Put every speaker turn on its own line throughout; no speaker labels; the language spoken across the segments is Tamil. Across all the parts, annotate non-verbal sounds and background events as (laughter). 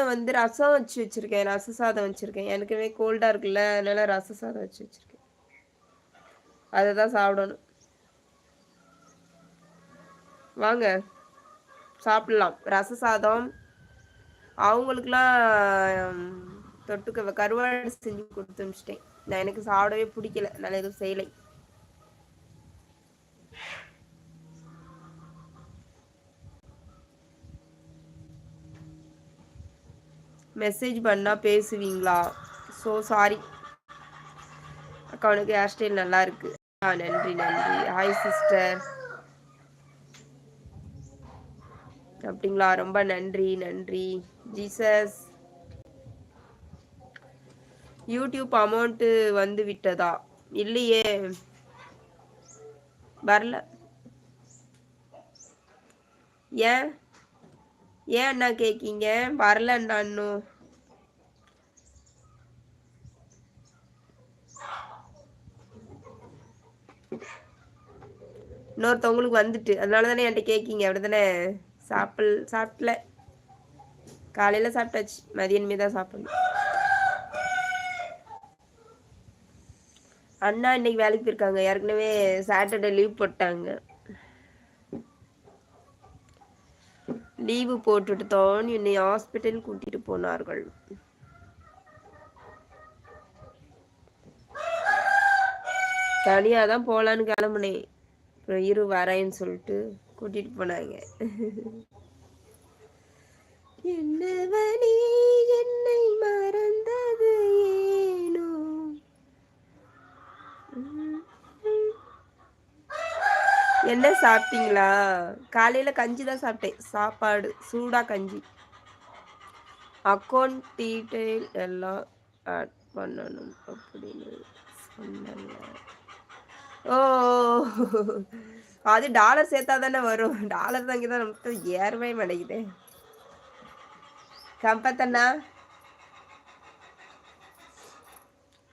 வந்து ரசம் வச்சு வச்சிருக்கேன். ரச சாதம் வச்சிருக்கேன். எனக்குமே கோல்டா இருக்குல்ல அதனால ரச சாதம் வச்சு வச்சிருக்கேன். அதை தான் சாப்பிடணும். வாங்க சாப்பிடலாம். ரச சாதம். அவங்களுக்குலாம் தொட்டுக்க கருவாடு செஞ்சு கொடுத்து அனுப்பிச்சிட்டேன். நான் எனக்கு சாப்பிடவே பிடிக்கல. நான் எதுவும் செய்யலை. மெசேஜ் பண்ணால் பேசுவீங்களா? ஸோ சாரி அக்கா உனக்கு ஹேர் ஸ்டைல் நல்லா இருக்கு. ஆ நன்றி நன்றி. ஹாய் சிஸ்டர் அப்படிங்களா? ரொம்ப நன்றி நன்றி. ஜீசஸ் யூடியூப் அமௌண்ட்டு வந்து விட்டதா? இல்லையே. வரல. ஏன்? ஏன் அண்ணா கேட்கீங்க வரலண்ணா இன்னும். இன்னொருத்தவங்களுக்கு வந்துட்டு. அதனால தானே என்கிட்ட கேட்கீங்க அப்படி தானே? சாப்பிடல சாப்பிடல. காலையில் சாப்பிட்டாச்சு. மதியமே தான் சாப்பிடணும். அண்ணா இன்னைக்கு வேலைக்கு போயிருக்காங்க. ஏற்கனவே சாட்டர்டே லீவ் போட்டாங்க. லீவு போட்டுட்டு தான் என்னை ஹாஸ்பிட்டல் கூட்டிட்டு போனார்கள். தனியாக தான் போகலான்னு கிளம்புனேன் அப்புறம் இரு வரேன்னு சொல்லிட்டு கூட்டிட்டு போனாங்க. (laughs) என்ன மறந்தது ஏனோ என்ன சாப்பிட்டீங்களா? காலையில் கஞ்சி தான் சாப்பிட்டேன். சாப்பாடு சூடாக கஞ்சி. அக்கௌண்ட் டீட்டெயில் எல்லாம் ஆட் பண்ணணும் அப்படின்னு சொன்னாங்க ஓ அது டாலர் சேர்த்தா தானே வரும். டாலர் தான் தான் நமக்கு ஏறவே மாட்டேங்குது. கம்பத்தண்ணா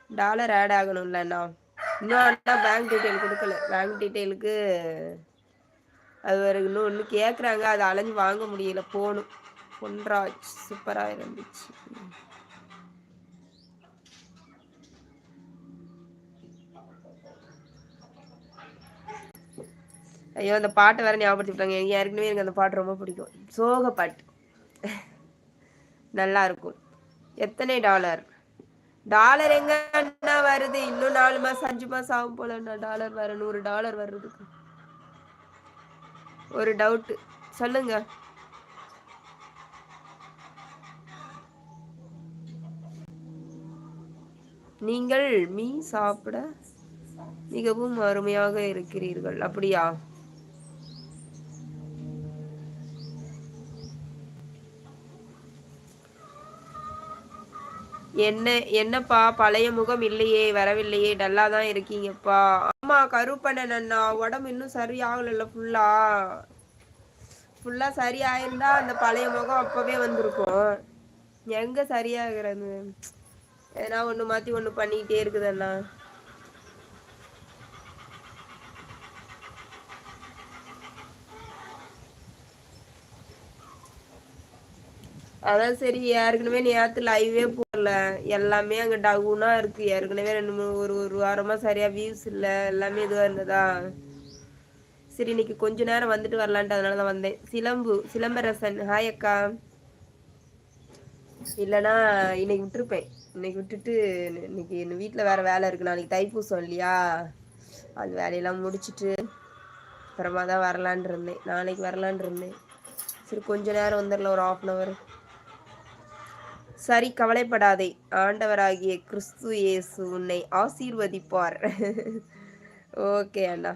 டாலர் ஆட் ஆகணும்லண்ணா இன்னும் பேங்க் டீட்டெயில் கொடுக்கல. பேங்க் டீட்டெயிலுக்கு அது ஒரு இன்னும் ஒன்று கேட்குறாங்க அதை அலைஞ்சு வாங்க முடியல. போகணும் பொன்ராஜ் சூப்பராக இருந்துச்சு. ஐயோ அந்த பாட்டை வேற ஞாபகப்படுத்திட்டாங்க ஏற்கனவே எனக்கு அந்த பாட்டு ரொம்ப பிடிக்கும். சோக பாட்டு நல்லா இருக்கும். எத்தனை டாலர் டாலர் எங்க அண்ணா வருது? இன்னும் நாலு மாசம் அஞ்சு மாசம் ஆகும் போல டாலர் வர நூறு டாலர் வர்றதுக்கு. ஒரு டவுட் சொல்லுங்க. நீங்கள் மீ சாப்பிட மிகவும் அருமையாக இருக்கிறீர்கள். அப்படியா? என்ன என்னப்பா? பழைய முகம் இல்லையே வரவில்லையே டல்லா தான் இருக்கீங்கப்பா. ஆமா கருப்பண்ணன் அண்ணா உடம்பு இன்னும் சரியாகல ஃபுல்லா ஃபுல்லா சரியாயிருந்தா அந்த பழைய முகம் அப்பவே வந்திருக்கும். எங்க சரியாகிறது? எதனா ஒண்ணு மாத்தி ஒண்ணு பண்ணிக்கிட்டே இருக்குது அதான் சரி ஏற்கனவே நேற்று லைவே போடல. எல்லாமே அங்க டவுனா இருக்கு. ஏற்கனவே ரெண்டு மூணு ஒரு ஒரு வாரமா சரியா வியூஸ் இல்ல. எல்லாமே இதுவா இருந்ததா? சரி இன்னைக்கு கொஞ்ச நேரம் வந்துட்டு வரலான்ட்டு அதனால தான் வந்தேன். சிலம்பு சிலம்பரசன். ஹாய் அக்கா. இல்லைன்னா இன்னைக்கு விட்டுருப்பேன். இன்னைக்கு விட்டுட்டு இன்னைக்கு என் வீட்டில் வேற வேலை இருக்கு. நாளைக்கு தைப்பூசம் இல்லையா? அந்த வேலையெல்லாம் முடிச்சுட்டு அப்புறமா தான் வரலான் இருந்தேன். நாளைக்கு வரலான் இருந்தேன். சரி கொஞ்ச நேரம் வந்துடல ஒரு ஆஃப் அன் அவர் சரி கவலைப்படாதே. ஆண்டவராகிய கிறிஸ்து இயேசு உன்னை ஆசீர்வதிப்பார். ஓகே அண்ணா.